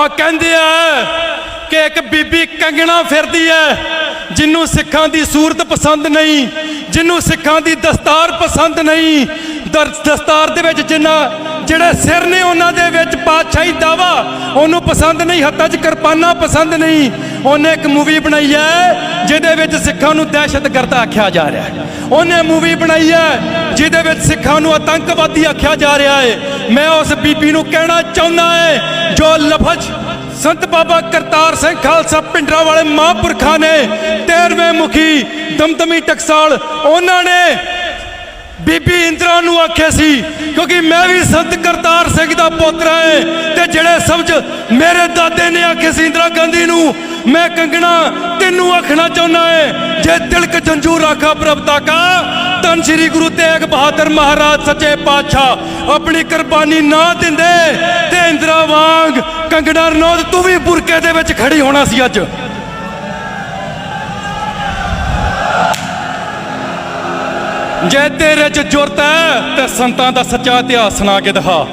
ਆ ਕਹਿੰਦੇ ਆ ਕਿ ਇੱਕ ਬੀਬੀ ਕੰਗਣਾ ਫਿਰਦੀ ਐ ਜਿਹਨੂੰ ਸਿੱਖਾਂ ਦੀ ਸੂਰਤ ਪਸੰਦ ਨਹੀਂ ਜਿਹਨੂੰ ਸਿੱਖਾਂ ਦੀ ਦਸਤਾਰ ਪਸੰਦ ਨਹੀਂ। ਦਸਤਾਰ ਦੇ ਵਿੱਚ ਜਿੰਨਾ, ਜਿਹੜੇ ਸਿਰ ਨੇ ਉਹਨਾਂ ਦੇ ਵਿੱਚ ਪਾਤਸ਼ਾਹੀ ਦਾਵਾ, ਉਹਨੂੰ ਪਸੰਦ ਨਹੀਂ, ਹੱਥਾਂ 'ਚ ਕਿਰਪਾਨਾਂ ਪਸੰਦ ਨਹੀਂ। ਉਹਨੇ ਇੱਕ ਮੂਵੀ ਬਣਾਈ ਹੈ, ਜਿਹਦੇ ਵਿੱਚ ਸਿੱਖਾਂ ਨੂੰ ਦਹਿਸ਼ਤਗਰਦ ਆਖਿਆ ਜਾ ਰਿਹਾ ਹੈ। ਉਹਨੇ ਮੂਵੀ ਬਣਾਈ ਹੈ, ਜਿਹਦੇ ਵਿੱਚ ਸਿੱਖਾਂ ਨੂੰ ਆਤੰਕਵਾਦੀ ਆਖਿਆ ਜਾ ਰਿਹਾ ਹੈ। ਮੈਂ ਉਸ ਬੀਬੀ ਨੂੰ ਕਹਿਣਾ ਚਾਹੁੰਦਾ ਹੈ, ਜੋ ਲਫ਼ਜ਼ ਸੰਤ ਬਾਬਾ ਕਰਤਾਰ ਸਿੰਘ ਖਾਲਸਾ ਪਿੰਡਰਾ ਵਾਲੇ ਮਹਾਂਪੁਰਖਾਂ ਨੇ 13ਵੇਂ ਮੁਖੀ ਦਮਦਮੀ ਟਕਸਾਲ, ਉਹਨਾਂ ਨੇ ਬੀਬੀ ਇੰਦਰਾ ਨੂੰ ਆਖਿਆ ਸੀ ਕਿਉਂਕਿ ਮੈਂ ਵੀ ਸੰਤ ਕਰਤਾਰ ਸਿੰਘ ਦਾ ਪੋਤਰਾ ਹਾਂ ਤੇ ਜਿਹੜੇ ਸਮਝ ਮੇਰੇ ਦਾਦੇ ਨੇ ਆਖਿਆ ਸੀ ਇੰਦਰਾ ਗਾਂਧੀ ਨੂੰ, ਮੈਂ ਕੰਗਣਾ ਤੈਨੂੰ ਆਖਣਾ ਚਾਹੁੰਦਾ ਏ ਜੇ ਤਿਲਕ ਜੰਜੂ ਰਾਖਾ ਪ੍ਰਭਤਾ ਕਾ ਤਨ ਸ੍ਰੀ ਗੁਰੂ ਤੇਗ ਬਹਾਦਰ ਮਹਾਰਾਜ ਸੱਚੇ ਪਾਤਸ਼ਾਹ ਆਪਣੀ ਕੁਰਬਾਨੀ ਨਾ ਦਿੰਦੇ ਤੇ ਇੰਦਰਾ ਵਾਂਗ ਕੰਗਣਾ ਰਣੌਤ ਤੂੰ ਵੀ ਬੁਰਕੇ ਦੇ ਵਿੱਚ ਖੜੀ ਹੋਣਾ ਸੀ ਅੱਜ। ਜੇ ਤੇਰੇ ਚ ਜੁਰਤ ਹੈ ਤੇ ਸੰਤਾਂ ਦਾ ਸੱਚਾ ਇਤਿਹਾਸ ਸੁਣਾ ਕੇ ਦਿਖਾ।